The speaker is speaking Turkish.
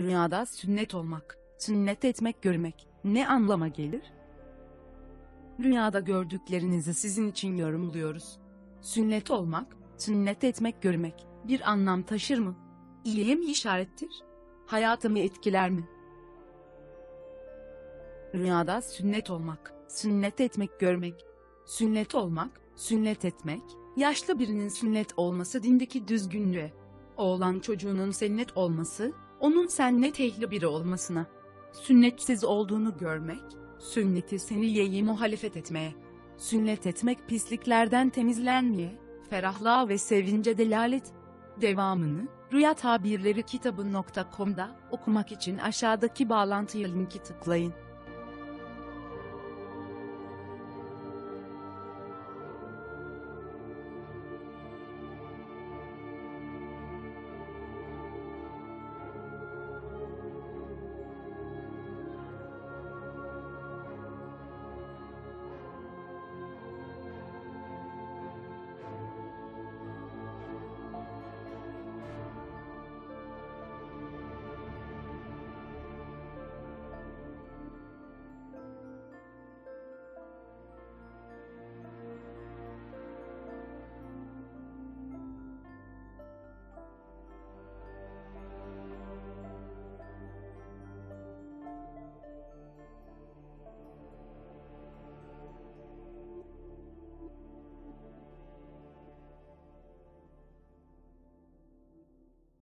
Rüyada sünnet olmak, sünnet etmek görmek ne anlama gelir? Rüyada gördüklerinizi sizin için yorumluyoruz. Sünnet olmak, sünnet etmek görmek bir anlam taşır mı? İyiye mi işarettir? Hayatımı etkiler mi? Rüyada sünnet olmak, sünnet etmek görmek. Sünnet olmak, sünnet etmek, yaşlı birinin sünnet olması dindeki düzgünlüğe. Oğlan çocuğunun sünnet olması, onun sennet ehli biri olmasına. Sünnetsiz olduğunu görmek, sünneti seniyyeyi muhalefet etmeye. Sünnet etmek pisliklerden temizlenmeye, ferahlığa ve sevince delalet. Devamını, Rüya Tabirleri kitabı.com'da okumak için aşağıdaki bağlantıya linki tıklayın.